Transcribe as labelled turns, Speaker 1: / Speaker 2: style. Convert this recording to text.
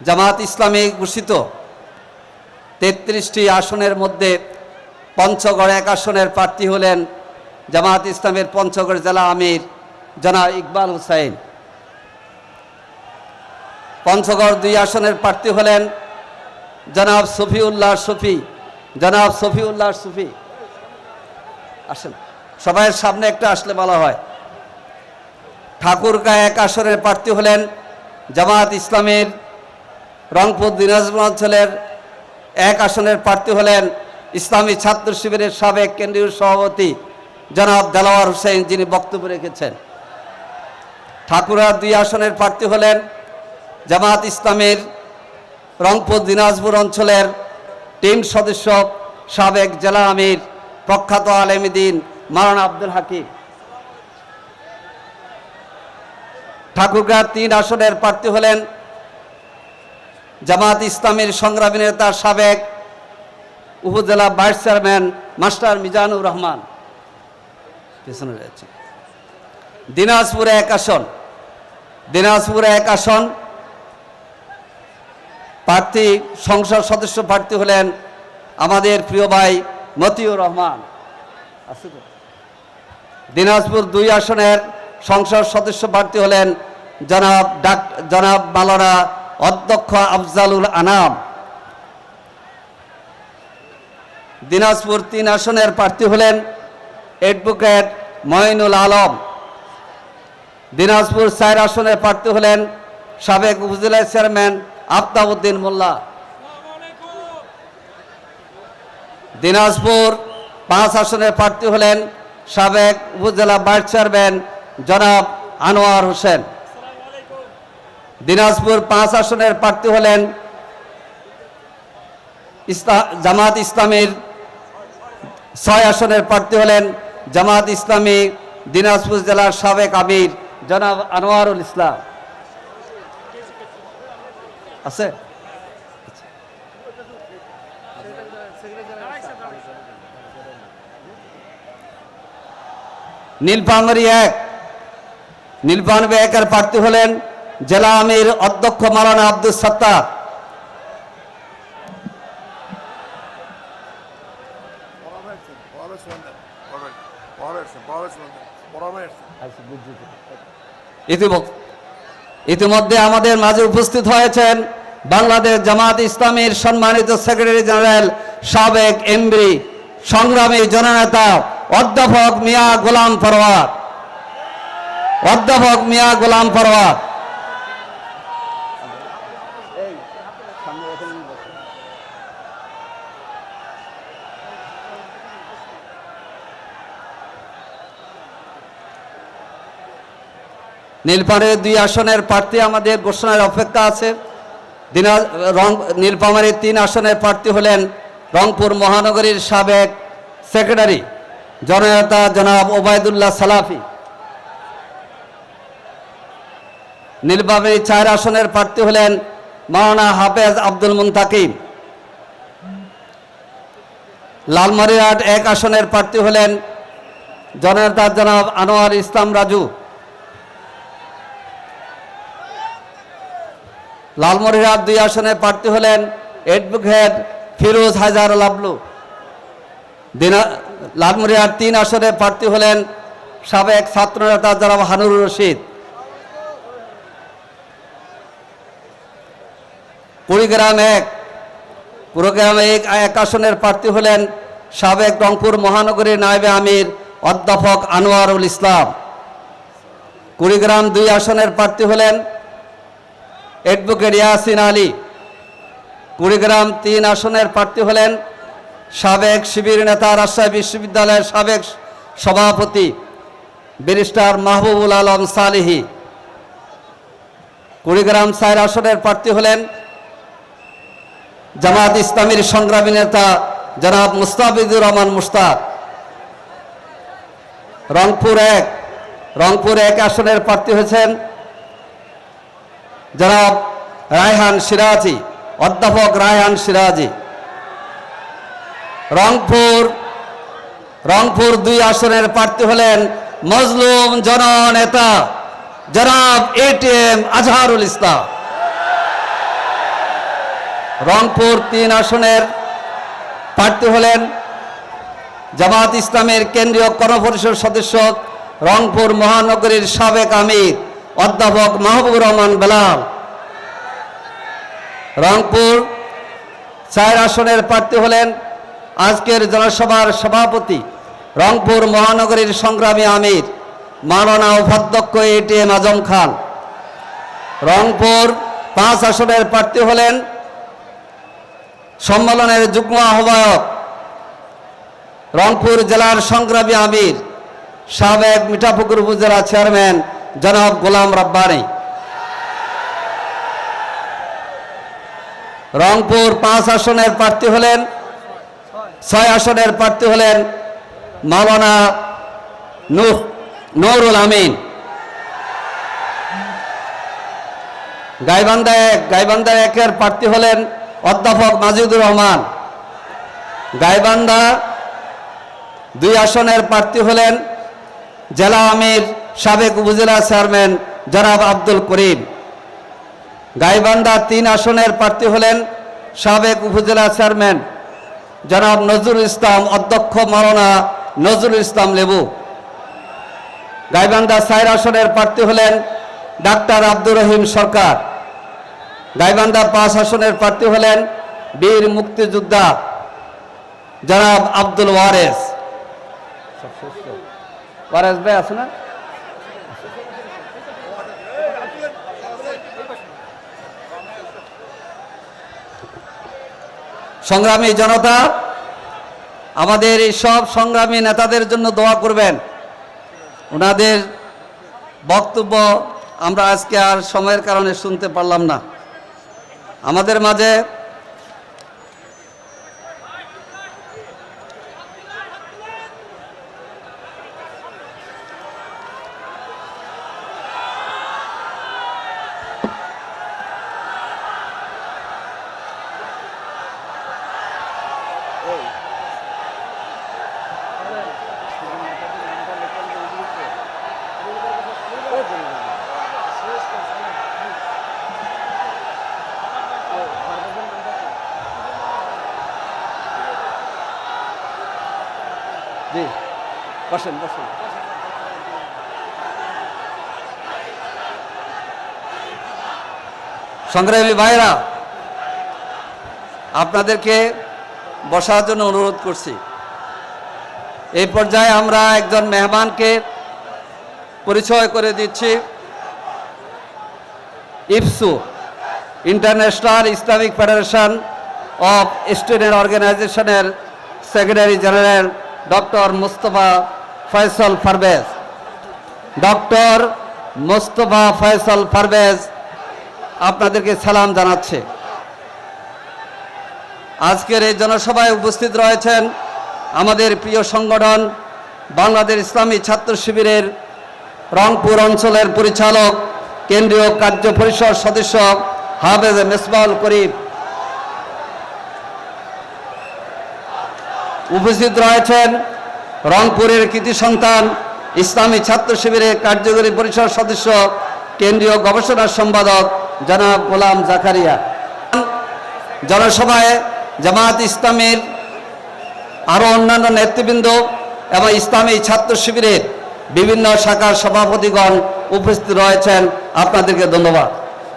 Speaker 1: জামাত ইসলামী ঘোষিত। তেত্রিশটি আসনের মধ্যে পঞ্চগড় এক আসনের প্রার্থী হলেন জামাত ইসলামের পঞ্চগড় জেলা আমির জনাব ইকবাল হুসাইন। পঞ্চগড় দুই আসনের প্রার্থী হলেন জনাব সফিউল্লাহ সফি জনাব সফিউল্লাহ সফি আসেন, সবাইয়ের সামনে একটা আসলে বলা হয়। ঠাকুরগাঁ এক আসনের প্রার্থী হলেন জামাত ইসলামের রংপুর দিনাজপুর অঞ্চলের এক আসনের প্রার্থী হলেন ইসলামী ছাত্র শিবিরের সাবেক কেন্দ্রীয় সভাপতি জনাব দেলাওয়ার হোসেন, যিনি বক্তব্য রেখেছেন। ঠাকুরার দুই আসনের প্রার্থী হলেন জামাত ইসলামের রংপুর দিনাজপুর অঞ্চলের টিম সদস্য সাবেক জেলা আমির প্রখ্যাত আলেমদিন মারানা আব্দুল হাকিম। ঠাকুরগাঁ তিন আসনের প্রার্থী হলেন জামাত ইসলামের সংগ্রামী নেতা সাবেক উপজেলা vice chairman master Mizanur Rahman. পেছনে রয়েছে। দিনাজপুরে এক আসন। দিনাজপুরে এক আসন। প্রার্থী, সংসদ সদস্য প্রার্থী হলেন আমাদের প্রিয় ভাই মতিউর রহমান। দিনাজপুর দুই আসনের সংসদ সদস্য প্রার্থী হলেন জনাব ডাক জনাব মালানা অধ্যক্ষ আফজালুল আনাম। দিনাজপুর তিন আসনের প্রার্থী হলেন অ্যাডভোকেট মঈনুল আলম। দিনাজপুর চার আসনের প্রার্থী হলেন সাবেক উপজেলা চেয়ারম্যান আফতাবউদ্দিন মোল্লা। দিনাজপুর পাঁচ আসনের প্রার্থী হলেন সাবেক উপজেলা ভাইস চেয়ারম্যান জনাব আনোয়ার হোসেন। দিনাজপুর পাঁচ আসনের প্রার্থী হলেন জামাত ইসলামীর ছয় আসনের প্রার্থী হলেন জামাত ইসলামী দিনাজপুর জেলার সাবেক আমির জনাব আনোয়ারুল ইসলাম। আছে? নীলপামারি এক নীলপামারি একের প্রার্থী হলেন জেলা আমির অধ্যক্ষ মালানা আব্দুল সত্তার। ইতিমধ্যে আমাদের মাঝে উপস্থিত হয়েছেন বাংলাদেশ জামাত ইসলামের সম্মানিত সেক্রেটারি জেনারেল সাবেক এমবি সংগ্রামী জননেতা অধ্যাপক মিয়া গোলাম পরওয়ার অধ্যাপক মিয়া গোলাম পরওয়ার নীলপাড়ের দুই আসনের প্রার্থী আমাদের ঘোষণার অপেক্ষা আছে। দিনা রং তিন আসনের প্রার্থী হলেন রংপুর মহানগরীর সাবেক সেক্রেটারি, জননেতা জনাব ওবায়দুল্লাহ সালাফি। নীলপামারী চার আসনের প্রার্থী হলেন মাওলানা হাফেজ আব্দুল মুন্তাকিম। লালমারিহাট এক আসনের প্রার্থী হলেন জননেতা জনাব আনোয়ার ইসলাম রাজু। লালমরিহাট দুই আসনে প্রার্থী হলেন অ্যাডভোকেট ফিরোজ হাজার লাবলু। লালমরিহাট তিন আসনে প্রার্থী হলেন সাবেক ছাত্রনেতা জনাব হানুর রশিদ। কুড়িগ্রাম এক কুড়িগ্রাম এক এক আসনের প্রার্থী হলেন সাবেক রংপুর মহানগরীর নায়েবে আমির অধ্যাপক আনোয়ারুল ইসলাম। কুড়িগ্রাম দুই আসনের প্রার্থী হলেন অ্যাডভোকেট ইয়াসিন আলী। কুড়িগ্রাম তিন আসনের প্রার্থী হলেন সাবেক শিবির নেতা, রাজশাহী বিশ্ববিদ্যালয়ের সাবেক সভাপতি ব্যারিস্টার মাহবুবুল আলম সালিহি। কুড়িগ্রাম চার আসনের প্রার্থী হলেন জামাত ইসলামীর সংগ্রামী নেতা জনাব মুস্তাফিজুর রহমান মুস্তাক রংপুর এক রংপুর এক আসনের প্রার্থী হয়েছেন জনাব রায়হান সিরাজি, অধ্যাপক রায়হান সিরাজি। রংপুর রংপুর দুই আসনের প্রার্থী হলেন মজলুম জননেতা জনাব এটিএম আজহারুল ইসলাম। রংপুর তিন আসনের প্রার্থী হলেন জামাত ইসলামের কেন্দ্রীয় কর্মপরিষদ সদস্য রংপুর মহানগরীর সাবেক আমির অধ্যাপক মাহবুবুর রহমান বেলাল। রংপুর চার আসনের প্রার্থী হলেন আজকের জনসভার সভাপতি রংপুর মহানগরীর সংগ্রামী আমির, মাওলানা উপাধ্যক্ষ এটিএম আজম খান। রংপুর পাঁচ আসনের প্রার্থী হলেন সম্মেলনের যুগ্ম আহ্বায়ক রংপুর জেলার সংগ্রামী আমির, সাবেক মিঠাপুকুর উপজেলা চেয়ারম্যান জনাব গোলাম রাব্বানি। রংপুর পাঁচ আসনের প্রার্থী হলেন, ছয় আসনের প্রার্থী হলেন মাওলানা নূহ নুরুল আমিন। গাইবান্ধা এক, গাইবান্ধা একের প্রার্থী হলেন অধ্যাপক মাজিদুর রহমান। গাইবান্ধা দুই আসনের প্রার্থী হলেন জেলা আমির সাবেক উপজেলা চেয়ারম্যান জনাব আব্দুল করিম। গাইবান্ধা তিন আসনের প্রার্থী হলেন সাবেক উপজেলা চেয়ারম্যান জনাব নজরুল ইসলাম, অধ্যক্ষ মাওলানা নজরুল ইসলাম লেবু। গাইবান্ধা চার আসনের প্রার্থী হলেন ডাক্তার আব্দুর রহিম সরকার। গাইবান্ধা পাঁচ আসনের প্রার্থী হলেন বীর মুক্তিযোদ্ধা জনাব আব্দুল ওয়ারেস। ওয়ারেস ভাই, আছে না? সংগ্রামী জনতা, আমাদের এই সব সংগ্রামী নেতাদের জন্য দোয়া করবেন। ওনাদের বক্তব্য আমরা আজকে আর সময়ের কারণে শুনতে পারলাম না। আমাদের মাঝে জি, বসেন বসেন। সংগ্রামী ভাইরা আপনাদেরকে বসার জন্য অনুরোধ করছি। এই পর্যায়ে আমরা একজন মেহমানকে পরিচয় করে দিচ্ছি। IIFSO international Islamic federation of student অর্গানাইজেশনের secretary general doctor Mustafa Faisal Parvez. Doctor Mustafa Faisal Parvez আপনাদেরকে সালাম জানাচ্ছে। আজকের এই জনসভায় উপস্থিত রয়েছেন আমাদের প্রিয় সংগঠন বাংলাদেশ ইসলামী ছাত্র শিবিরের রংপুর অঞ্চলের পরিচালক, কেন্দ্রীয় কার্য পরিষদ সদস্য হাফেজ মেসবাউল করিম। উপস্থিত রয়েছেন রংপুরের কৃতি সন্তান, ইসলামী ছাত্র শিবিরের কার্যকরী পরিষদ সদস্য, কেন্দ্রীয় গবেষণা সম্পাদক জনাব গোলাম জাকারিয়া। জনসভায় জামাত ইসলামের আরও অন্যান্য নেতৃবৃন্দ এবং ইসলামী ছাত্র শিবিরের বিভিন্ন শাখার সভাপতিগণ উপস্থিত রয়েছেন। আপনাদেরকে ধন্যবাদ।